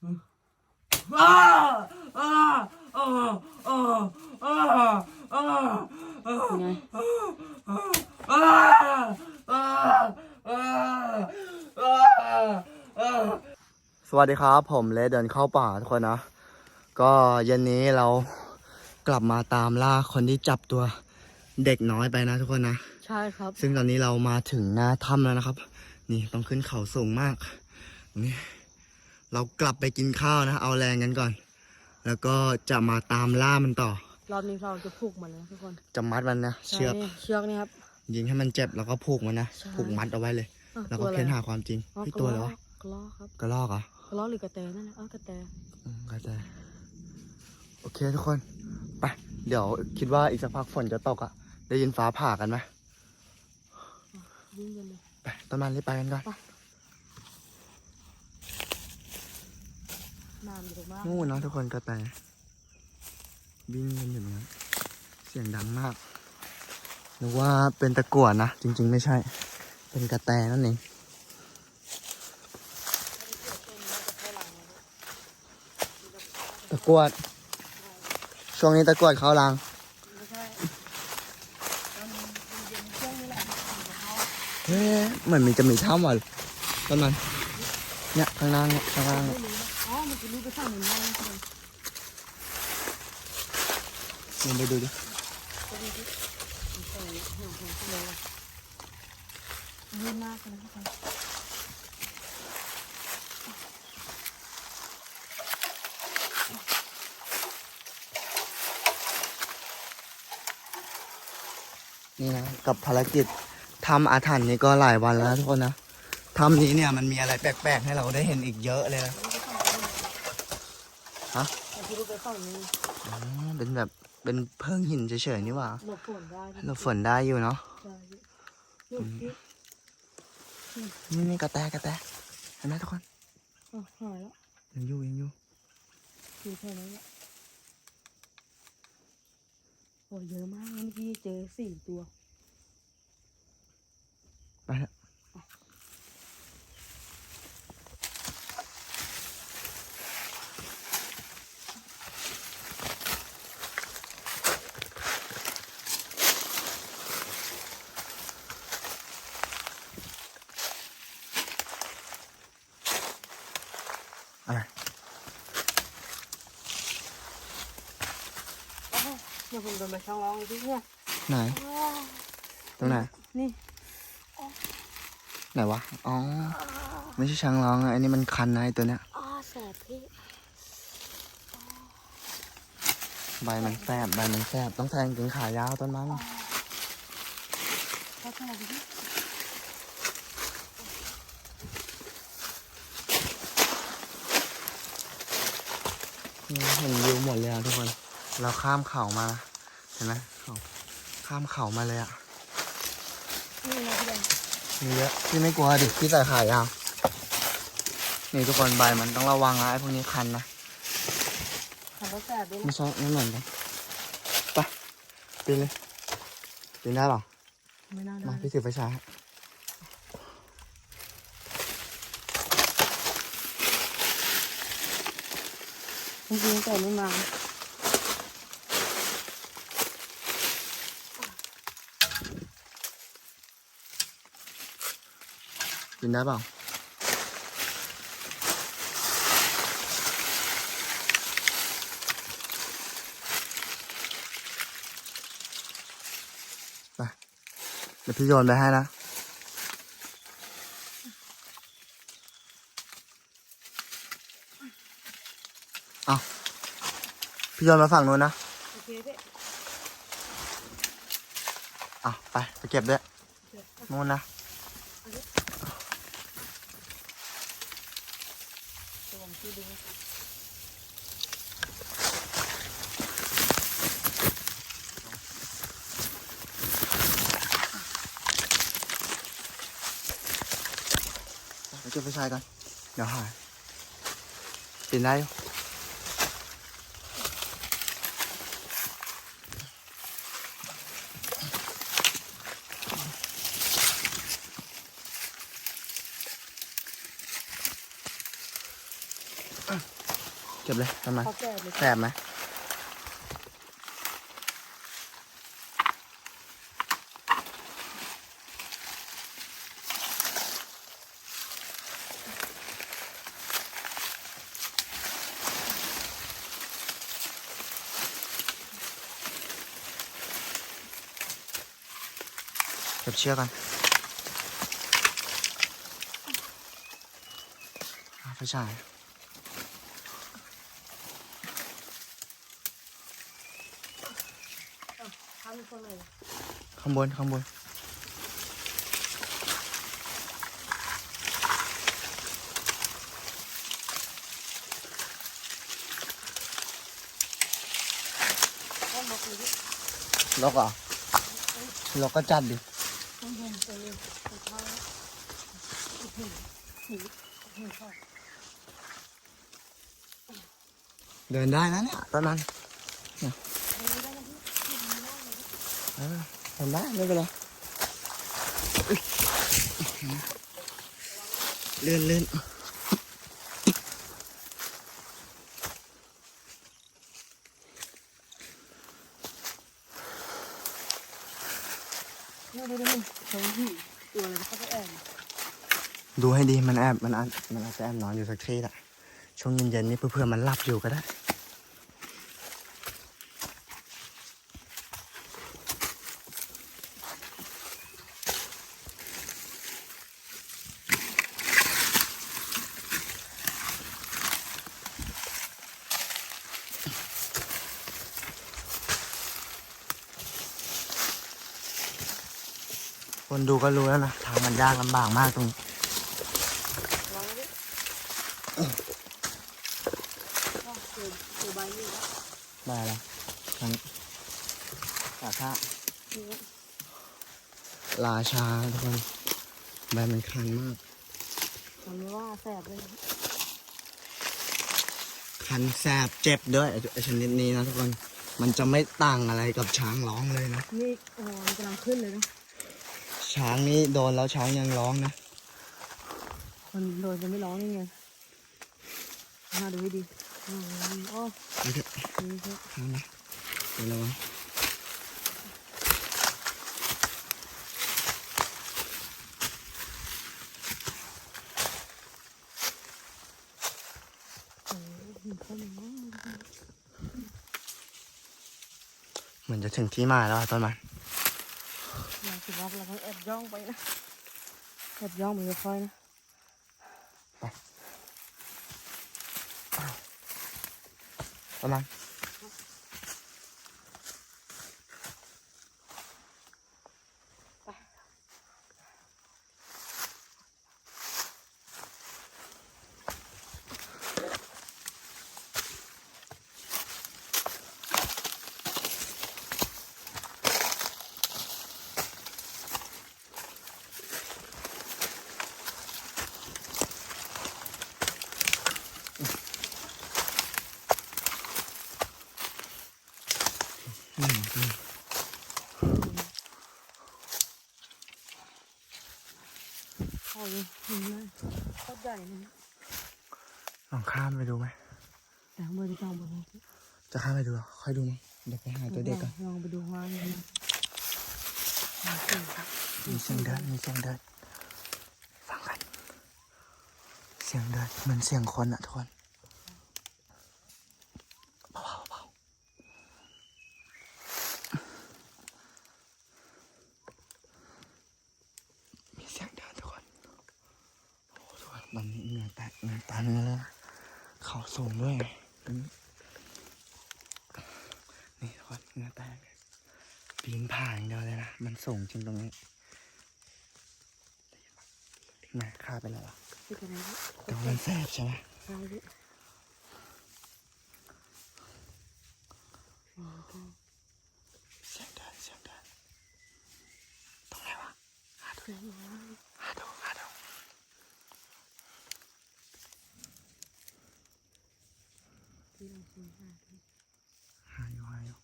สวัสดีครับ ผมเลเดินเข้าป่าทุกคนนะ ก็เย็นนี้เรากลับมาตามล่าคนที่จับตัวเด็กน้อยไปนะทุกคนนะ ใช่ครับ ซึ่งตอนนี้เรามาถึงหน้าถ้ำแล้วนะครับ นี่ต้องขึ้นเขาสูงมากนี่ เรากลับไปกินข้าวนะ เอาแรงกันก่อน แล้วก็จะมาตามล่ามันต่อ รอบนี้เราจะผูกมันนะทุกคนจะมัดมันนะเชือก ในี่เชือกนี่ครับ ยิงให้มันเจ็บแล้วก็ผูกมันนะ ใช่ ผูกมัดเอาไว้เลย อะแล้วก็ตัวอะไรเค้นหาความจริงอ๋อพี่ตัวเลยวะกระลอกครับกระลอกเหรอกระลอกหรือกระแตนั่นนะอ๋อกระแตอืมเข้าใจโอเคทุกคน ไป เดี๋ยวคิดว่าอีกสักพักฝนจะตกอะ่ะ ได้ยินฟ้าผ่ากันไหม วิ่งกันเลยไปต้นมันรีบไปกันก่อน น้ำเยอะมากนู่นนะทุกคนกระแตวิ่งกันอยู่ตรงนั้นเสียงดังมากนึกว่าเป็นตะกั่วนะ จริง ๆ ไม่ใช่ เป็นกระแตนั่นเองตะกวด ช่วงนี้ตะกวดเขารังเฮ้ยเหมือนมีจะมีถ้ำว่ะต้นมันเนี่ยข้างล่างเนี่ยข้างล่างเนี่ย รู้นะอ๋อมันจะรู้ไปฝั่งนู้นได้นะทุกคนลองไปดูดิดูดิมันใส่ห่างๆเลยว่ะยืนมากเลยนะทุกคนนี่นะกับภารกิจทำอาถรรพ์นี่ก็หลายวันแล้วทุกคนนะทำนี้เนี่ยมันมีอะไรแปลกๆ ให้เราได้เห็นอีกเยอะเลยนะ ฮะมันจะรู้ไปฝั่งนู้นอ๋อเป็นแบบเป็นเพิงหินเฉยๆนี่หว่าหลบฝนได้นะเราฝนได้อยู่เนาะใช่ลูกที่นี่นี่กระแตกระแตเห็นไหมทุกคนอ๋อหายแล้วยังอยู่ยังอยู่อยู่แค่นั้นแหละโอ้เยอะมากเมื่อกี้เจอสี่ตัวไปเถอ อะไรเดี๋ยวผมเดินไปช่องร้องเลยพี่เนี่ยไหน ตรงไหน นี่ไหนวะ อ๋อ ไม่ใช่ช้างร้องอะอันนี้มันคันนะไอตัวเนี้ยอ้าแสบพี่ใบมันแสบใบมันแสบต้องแทงถึงขายาวต้นมันเขาแสบพี่ เห็นวิวหมดเลยอะทุกคน เราข้ามเขามา เห็นไหมเขาข้ามเขามาเลยอะนี่ไงพี่แดงมีเยอะพี่ไม่กลัวดิพี่ใส่ขายาวนี่ทุกคนใบมันต้องระวังนะไอ้พวกนี้คันนะเขาก็แสบด้วยไม่นะใช่ไม่เหมือนกันไปปีนเลยปีนได้เปล่าไม่น่าได้ มาพี่ถือไฟฉาย จริงๆแต่ไม่มาปีนได้เปล่าไปเดี๋ยวพี่โยนไปให้นะ เอา พี่โยนมาฝั่งนู้นนะโอเคพี่อะไปไปเก็บด้วยเดี๋ยวนู่นนะตัวผมช่วยดูนะไปเก็บไฟฉายกันเดี๋ยวหายปีนได้ ก็บเลยทำไมเขาแก่เลยแสบไหมเก็บเชือกกันเอาไปฉาย ทำคนเลย ข้างบน ข้างบนต้องมาคุยด้วยล็อกเหรอล็อกก็จัดดิ ต้องเย็นไปเลยไปเท้าโอ้โหหนีโอ้โหชอบเดินได้นะเนี่ยตอนนั้นเดินได้ไหมพี่เดินได้เลย เอ อเดินได้ไม่เป็นไรเลื่อนเลื่อนดูให้ดีมันแอบมันอาจมันอาจจะแอบนอนอยู่สักที่แหละช่วงเย็นๆนี่เพื่อนๆมันหลับอยู่ก็ได้ คนดูก็รู้แล้วนะทางมันยากลำบากมากตรงนี้วางไว้ดิก็เจอเจอใบนี่แล้วได้แล้วทางสาธานี่ราชาทุกคนใบมันคันมากมันไม่ว่าแสบเลยคันแสบเจ็บด้วยไอ้ไอ้ชนิดนี้นะทุกคน มันจะไม่ต่างอะไรกับช้างร้องเลยนะ นี่โอ้โหมันกำลังขึ้นเลยนะ ช้างนี้โดนแล้วช้างยังร้องนะคนโดนจะไม่ร้องยังไงมาดูให้ดีอ๋ออ๋อนี่เถอะนี่คือช้างนะเดี๋ยวระวังโอ้โหมีคนมากเหมือนจะถึงที่หมายแล้วอะต้นมัน เราคิดว่าเราต้องแอบย่อง ไปนะแอบย่องไปค่อยๆนะต้นมันอืมอืม โอ้ยเห็นไหมโคตรใหญ่เลยนะลองข้ามไปดูไหมแต่ข้างบนจะจองบนนี้จะข้ามไปดูเหรอค่อยดูมั้งเดี๋ยวไปหาตัวเด็กก่อนลองไปดูว่ามันมีเสียงครับมีเสียงเดินมีเสียงเดินฟังกัน เสียงเดินเหมือนเสียงคนอะทุกคนเบาๆเบาๆมีเสียงเดินทุกคน โอ้ทุกคนตอนนี้เหงื่อแตกเหงื่อตาเนื้อเลยนะเขา สูงด้วยอืมนี่ทุกคนเหงื่อแตกปีนผ่าอย่างเดียวเลยนะ มันสูงจริงตรงนี้แม่ข้าไปแล้วเหรอที่ตรงนี้แต่ว่ามันแสบใช่ไหมใช่ดิเสียงเดินเสียงเดินตรงไหนวะหาดู เสียงน้อย หาดูหาดู เรายหาที่หาอยู่หาอยู่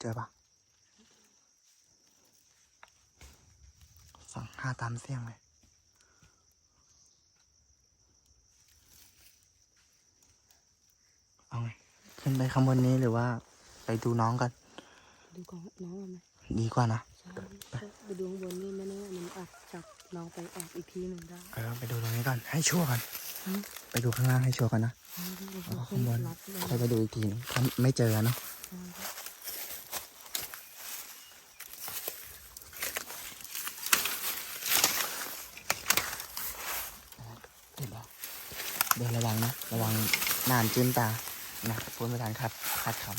เจอปะาตามเสียงเลยเอาไงขึ้นไปข้างบนนี้หรือว่าไปดูน้องกัน ดูกอนน้องเอาไหม ดีกว่านะใช่ไปดูข้างบนนี่ไม่แน่มันอาจจับน้องไปแอบอีกทีหนึ่งได้เออไปดูตรงนี้ก่อนให้ชัวร์กันอืมไปดูข้างล่างให้ชัวร์กันนะใช่พี่แล้วก็เราข้างบนรับเลยค่อยไปดูอีกทีนึงถ้าไม่เจอเนาะใช่พี่เห็นปะเดินระวังนะ ระวังนานจิ้มตานะพูดไม่ทันคัดคัดคอ้าว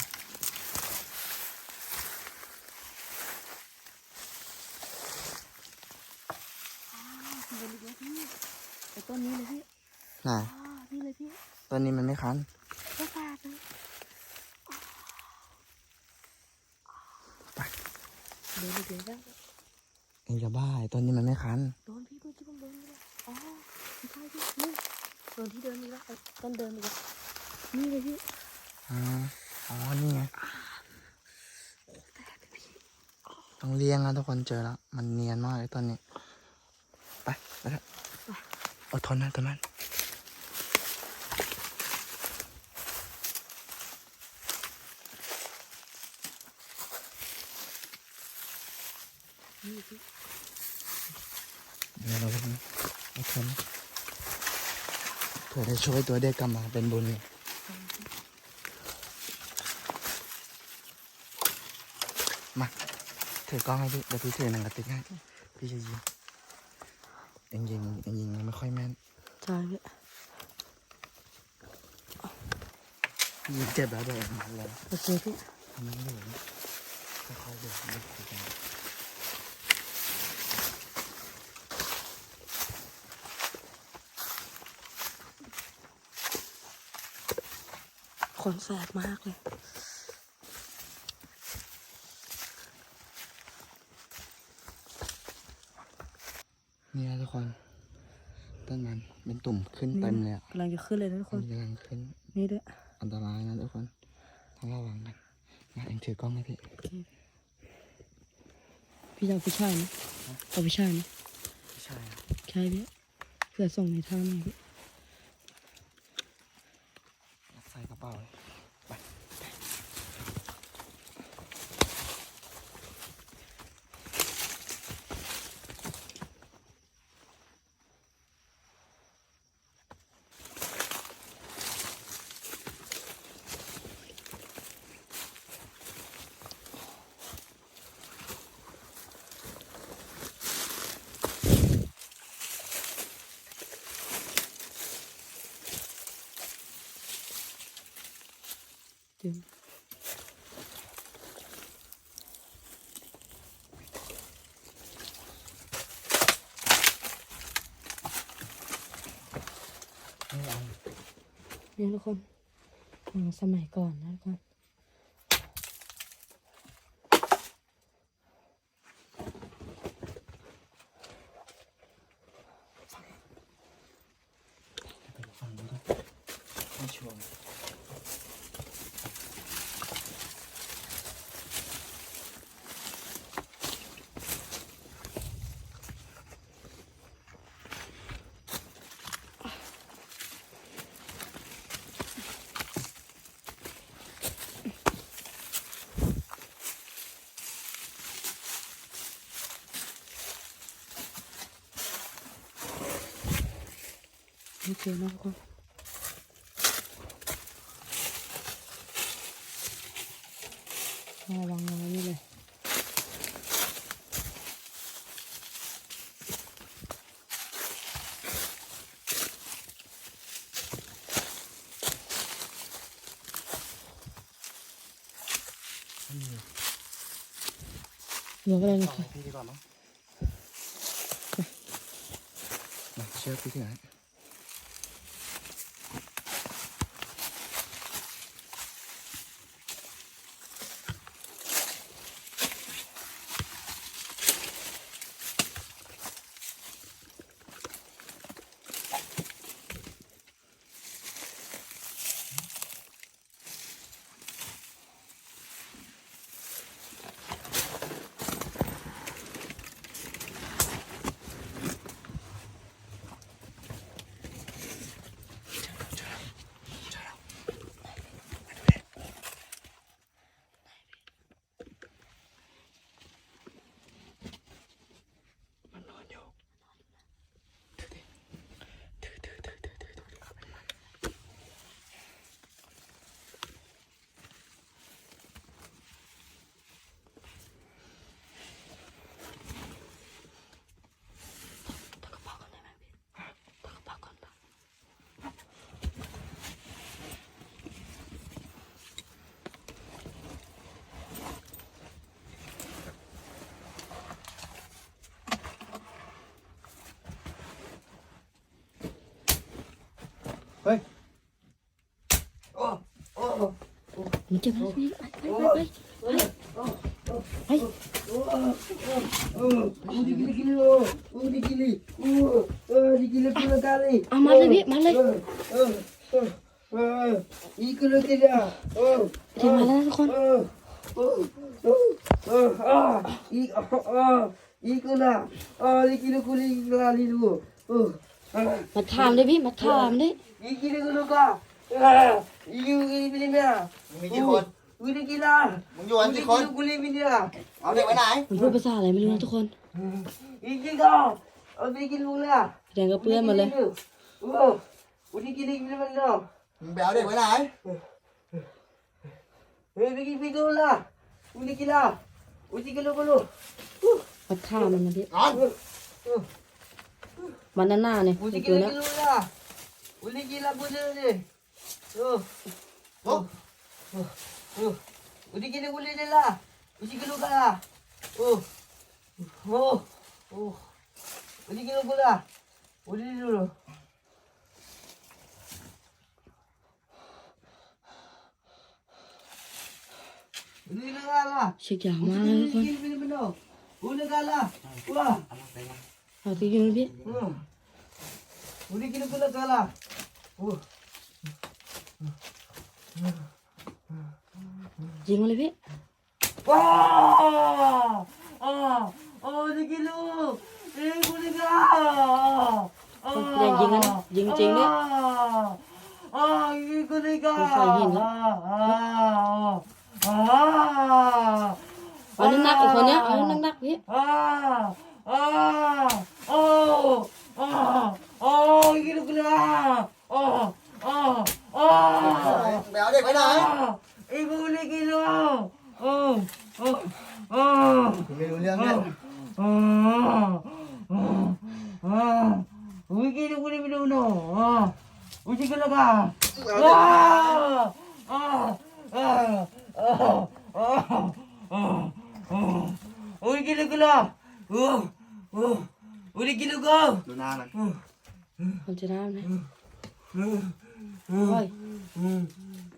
ข้างบนอีกแล้วพี่ไอ้ต้นนี้เลยพี่ำน่ะอ้าวนี่เลยพี่ต้นนี้มันไม่คันก็แปลกเลยไปเดินอีกแล้วเองจะบ้าไอ้ต้นนี้มันไม่คันโดนพี่เมื่อกี้ผมโดนนี่เลยอ๋อไม่ใช่พี่นี่โดนที่เดินอีกแล้วไอ้ต้นเดินอีกแล้วนี่เลยพี่อ่าอ๋อนี่ไงต้องเลี้ยงนะทุกคนเจอแล้วมันเนียนมากไอ้ต้นนี้ ไปไปเถอะอดทนนะต้นนั้นนี่พี่ เดี๋ยวเราต้องอดทนเผื่อได้ช่วยตัวเด็กกลับมาเป็นบุญเนี่ยมาถือกล้องให้พี่เดี๋ยวพี่ถือหนังกระติกให้พี่จะยิงเอ็งยิงเอ็งยิงไม่ค่อยแม่นใช่พี่พี่ยิงเจ็บแล้วเดี๋ยวเอ็งมันเลยโอเคพี่ทำไมไม่เหลือค่อยๆเดี๋ยวเดี๋ยวคุยกัน นแสบมากเลย นี่นะทุกคน ต้นมันเป็นตุ่มขึ้นเต็มเลยอะกำลังจะขึ้นเลยนะทุกคมันนกำลังขึ้น นี่ด้วย อันตรายนะทุกคน ต้องระวังกันมาเอ็งถือกล้องให้พี่โอเคพี่จะเอาไปใช่ไหมเอาไปใช่ไหมไม่ใช่อะใช่พี่เพื่อส่งในทางนี้พี่ ใส่กระเป๋า เอานี่ทุกคนอ่าสมัยก่อนนะทุกคน ไปฟังนี้ก่อนไม่ชัวร์ ไม่เจอนะทุกคนระวังเอาไว้นี่เลยเดี๋ยวก็ได้นะต่อคะพี่ดีกว่ามั้งมาเชือกพี่ที่ไหน oh di gili, oh, oh di gili pula kali. เอามาเลยพี่มาเลย Oh, oh, oh, oh, ikut lo tidak, oh, ถึงมาแล้วนะทุกคน oh, oh, oh, oh, ah, ik, oh, oh, ikut lah, oh di gili kuli kali dulu, oh, ah, มาถามเลยพี่มา ถามดิ di gili kulu kah, ah, iu gili pilih dia, มึงมีกี่คน gili gila, มึงอยู่กัน gili กี่คน kulu kuli pilih เอาเด็กไว้ไหน มันพูดภาษาอะไรไม่รู้นะทุกคน Iki kau, oh di gili pula. แดงก็เปื้อนหมาเลย Wow, udah gini gini mana? มึงไปเอาเด็กไว้ไหน Eh, pergi pergi lah. Udah gila. Udah gila dulu. มาถามมันนะพี่นอนมันหน้าๆเนี่ย Udah เจอ gila แล้ว dulu lah. Udah gila guna ni. Oh, โอ้ oh. Udah gila guna ni lah. Udah gila lah. Oh, oh, oh. Udah gila gula. Udah dulu. Udah gila lah. เช็คยาวมากเลยทุกคน Udah gila benar. Udah kalah. Wah. เอาที่ยืนพี่ Hmm. Udah kena kena kalah. Oh. ยิงมาเลยพี่ Wah! Ah! Oh, dia gila. Eh, boleh kalah. Ah. อย่ายิงกันนะยิงจริงด้วย Ah. Ah, ini kena Kau kalah. faham tak? Ah. Ah. เอานักๆอีกคนเนี้ยเอานักๆพี่ Ah! Ah! Oh! Ah! Oh, gila gila. Oh! Oh! Oh! ไปเอาเด็กไว้ไหน Ah! Ibu boleh gila. Oh! Oh! Oh! มึงไม่รู้เรื่องเนี่ย Ah! Ah! Ah! Ui gila boleh minum no. Ah! Ui gila ka. Ah! Ah! Ah! Ah! Ah! Ah! Ah! Ui gila gila. Oh! Oh! Ui gila ka. ดูหน้ามั นมันจะได้ไหม Hmm. โอ้ย Hmm.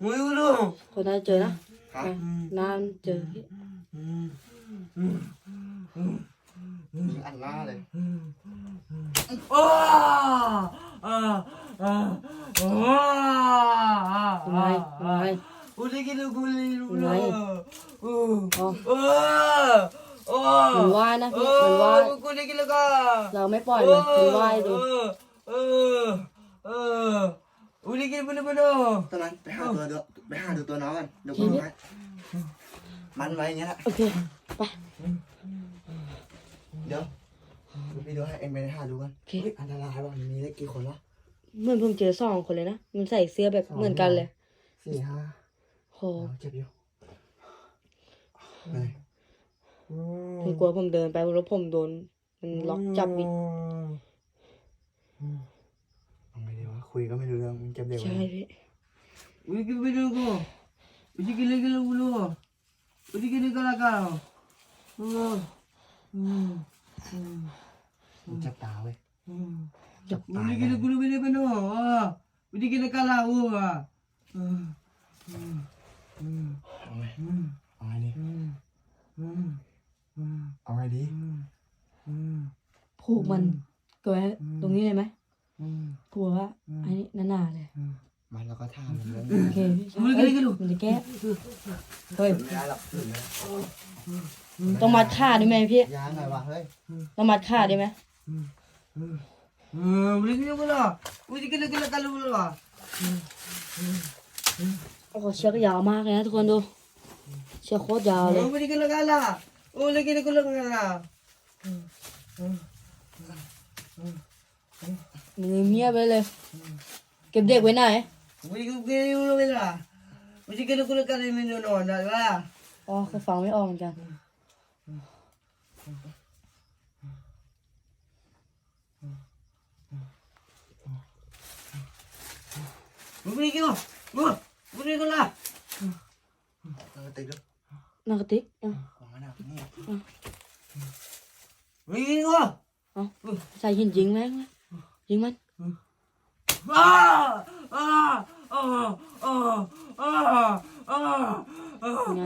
Ui ulu. คนน่าจะเจอนะครับอะน้ำเจอพี่มึงอันหน้าเลย Ah! Ah! Ah! Ah! ทำไมทำไม Udah gila guli dulu. Này. Oh. Oh. Oh. Oh. มันว่ายนะพี่มันว่าย Oh, guli gila ka. เราไม่ปล่อยมันมันว่ายดู Oh. Oh. Oh. Udah gila bener-bener. ตอนนั้นไปหาตัวเดี๋ยวไปหาดูตัวน้องกันเดี๋ยวกูดูให้มันไว้ อย่างเงี้ยแหละ โอเค ไป เดี๋ยวกูไปดูให้เอ็งไปหาดูกันโอเคเฮ้ยอันตรายว่ะมีได้กี่คนวะเหมือนผมเจอสองคนเลยนะ มันใส่เสื้อแบบเหมือนกันเลยสี่ห้าโหเอาเจ็บอยู่ไป ผมกลัวผมเดินไปแล้วผมโดน มันล็อกจับอีกเอาไงดีวะคุยก็ไม่รู้เรื่องมึงเจ็บเด็กไว้ใช่พี่ Udah gila bener ko. Udah gila gila dulu. Udah gila gila ka. Oh. Hmm. มึงเ ওদিকে দিকে লাগাও จับตาเว้ยจับตา ওদিকে দিকে গুলো বেরিয়ে বেরো ওদিকে দিকে লাগাও เอาไงเอาไงดีเอาไงดีผูกมันเกิดไว้ตรงนี้เลยไหมกลัวว่าอันนี้หนาๆเลย มันเราก็ท่ามมันเรื่องโอเคพี่ใช่อุ๊ยเอ้ยกระดูกมันจะแก้เฮ้ยไม่ได้หรอกถึงนะต้องมัดขาได้ไหมพี่ยางหน่อยวะเฮ้ยต้องมัดขาได้ไหม Hmm. Boleh gila gila. Udah gila gila kalau dulu. โอ้โหเชือกยาวมากเลยนะทุกคนดูเชือกโคตรยาวเลย Oh, boleh gila kalah. Oh, lagi gila gila kalah. เงียบไปเลย เก็บเด็กไว้ไหน Boleh gila gila dulu bila. Boleh gila gila kalau minum no, dah lah. อ๋อคือฟังไม่ออกเหมือนกัน Boleh gila. Oh, boleh gila. เออติดด้วยนากระติกอะวางไว้หน้ Bili ko kayo yung nila. Kasi kinukulit ka rin minyo noon, dala. Oh, cái phòng mới ồn chà. Bili ko! Bili ko la! Nakatig lang. Nakatig? Ừ. Bili ko! Sao nhìn diện mang Diện mang. À! À! ไง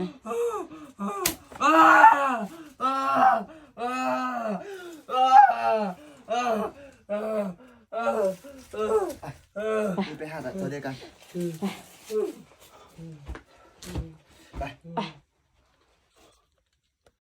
ไปหาสัตว์ตัวเดียวกัน ไป